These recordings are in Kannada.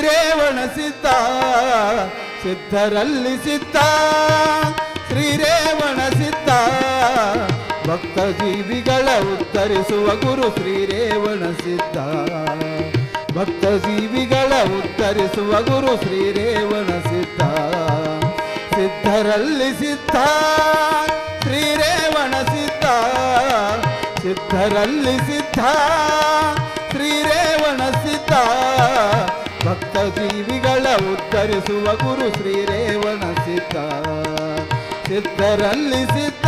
ಶ್ರೀರೇವಣ ಸಿದ್ಧ, ಸಿದ್ಧರಲ್ಲಿ ಸಿದ್ಧ. ಶ್ರೀರೇವಣ ಸಿದ್ಧ, ಭಕ್ತ ಜೀವಿಗಳ ಉತ್ತರಿಸುವ ಗುರು ಶ್ರೀರೇವಣ ಸಿದ್ಧ. ಭಕ್ತ ಜೀವಿಗಳ ಉತ್ತರಿಸುವ ಗುರು ಶ್ರೀರೇವಣ ಸಿದ್ಧ. ಸಿದ್ಧರಲ್ಲಿ ಸಿದ್ಧ, ಶ್ರೀರೇವಣ ಸಿದ್ಧ. ಸಿದ್ಧರಲ್ಲಿ ಸಿದ್ಧ ಸಿದ್ಧ. ಭಕ್ತ ಜೀವಿಗಳ ಉತ್ತರಿಸುವ ಗುರು ಶ್ರೀರೇವಣ ಸಿದ್ಧ. ಸಿದ್ಧರಲ್ಲಿ ಸಿದ್ಧ.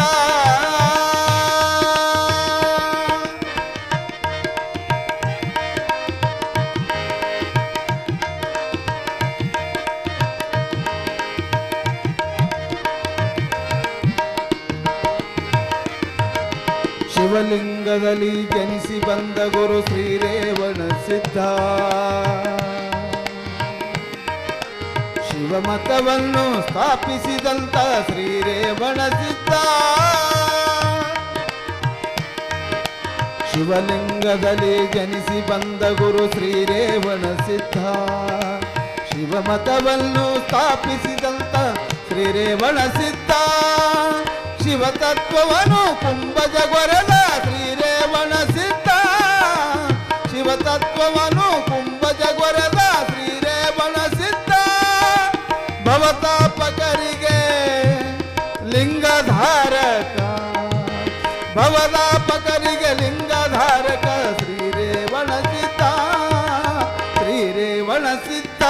ಶಿವಲಿಂಗದಲ್ಲಿ ಜನಿಸಿ ಬಂದ ಗುರು ಶ್ರೀರೇವಣ ಸಿದ್ಧ. ಶಿವಮತವನ್ನು ಸ್ಥಾಪಿಸಿದಂತ ಶ್ರೀರೇವಣ ಸಿದ್ಧ. ಶಿವಲಿಂಗದಲ್ಲಿ ಜನಿಸಿ ಬಂದ ಗುರು ಶ್ರೀರೇವಣ ಸಿದ್ಧ. ಶಿವಮತವನ್ನು ಸ್ಥಾಪಿಸಿದಂತ ಶ್ರೀರೇವಣ ಸಿದ್ಧ. ಶಿವತತ್ವವನ್ನು ಕುಂಭಜಗೊರೆದ ಶ್ರೀರೇವಣ ಲಿಂಗಧಾರಕ. ಭವದಾಪಕರಿಗೆ ಲಿಂಗಧಾರಕ. ಶ್ರೀರೇವಣ ಸಿದ್ಧ ಶ್ರೀರೇವಣ ಸಿದ್ಧ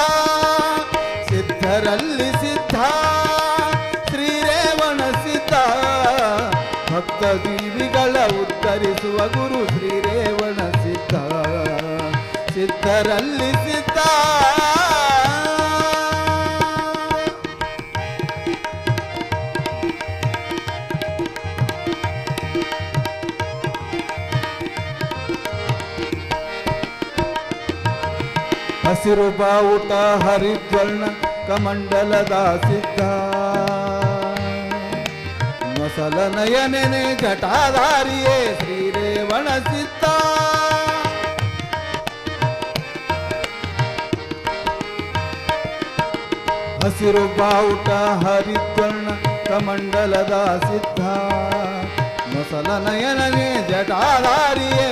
ಸಿದ್ಧರಲ್ಲಿ ಸಿದ್ಧ ಶ್ರೀರೇವಣ ಸಿದ್ಧ ಭಕ್ತ ಜೀವಿಗಳ ಉತ್ತರಿಸುವ ಗುರು ಶ್ರೀರೇವಣ ಸಿದ್ಧ ಸಿದ್ಧರಲ್ಲಿ ಸಿದ್ಧ. ಹಸಿರು ಬಾವುಟ ಹರಿದ್ವರ್ಣ ಕಮಂಡಲದ ಸಿದ್ಧ ಮೊಸಲ ನಯನೆನೆ ಜಟಾಧಾರಿಯೇ ಶ್ರೀರೇವಣ ಸಿದ್ಧ. ಹಸಿರು ಬಾವುಟ ಹರಿದ್ವರ್ಣ ಕಮಂಡಲದ ಸಿದ್ಧ ಮೊಸಲ ನಯನನೆ ಜಟಾಧಾರಿಯೇ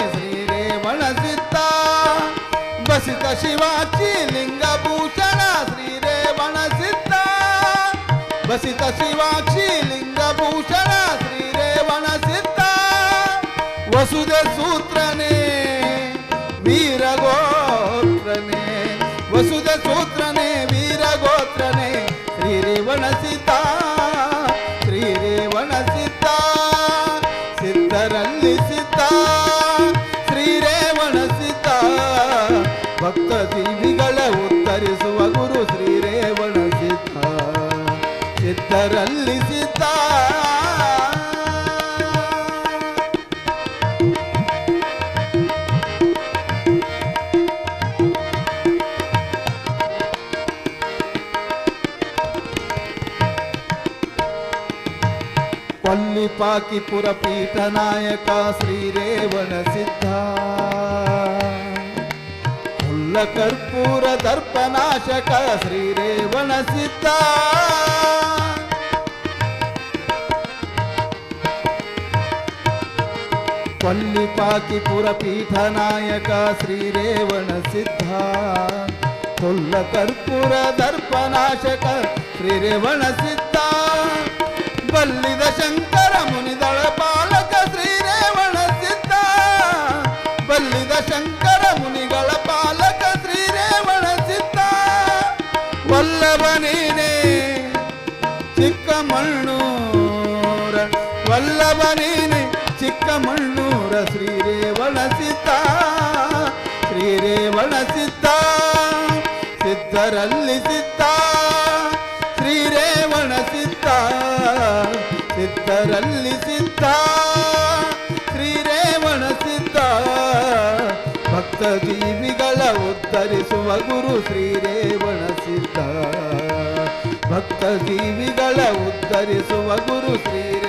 प्रसिद्ध शिवाची लिंगभूषण श्री रेवण सिद्ध। प्रसिद्ध शिवाची लिंगभूषण श्री रेवण सिद्ध। वसुदे सूत्रने वीर गोत्रने वसुदे सूत्रने वीर गोत्रने श्री रेवण सिद्ध। पल्लिपाकिपुरपीठनायक श्री रेवन सिद्धा। हुल्लकर्पूरदर्पनाशक श्रीरेवण सिद्धा। पल्लिपाकिपुरपीठनायक श्रीरेवण सिद्धा। श्री रेवन सिद्धा। ಬಲ್ಲಿದ ಶಂಕರ ಮುನಿದಳ ಪಾಲಕ ಶ್ರೀರೇವಣ ಸಿದ್ಧ. ಬಲ್ಲಿದ ಶಂಕರ ಮುನಿಗಳ ಪಾಲಕ ಶ್ರೀರೇವಣ ಸಿದ್ಧ. ವಲ್ಲಭ ನೀನೇ, ಚಿಕ್ಕಮಣ್ಣೂರ. ವಲ್ಲಭ ನೀನೆ, ಚಿಕ್ಕಮಣ್ಣೂರ ಶ್ರೀರೇವಣ ಸಿದ್ಧ. ಶ್ರೀರೇವಣ ಸಿದ್ಧ, ಸಿದ್ಧರಲ್ಲಿ ಸಿದ್ಧ. ಶ್ರೀರೇವಣ ಸಿದ್ಧ ಸಿದ್ಧರಲ್ಲಿ ಸಿದ್ಧ ಶ್ರೀರೇವಣ ಸಿದ್ಧ ಭಕ್ತ ಜೀವಿಗಳ ಉತ್ತರಿಸುವ ಗುರು ಶ್ರೀರೇವಣ ಸಿದ್ಧ ಭಕ್ತ ಜೀವಿಗಳ ಉತ್ತರಿಸುವ ಗುರು ಶ್ರೀರೇವಣ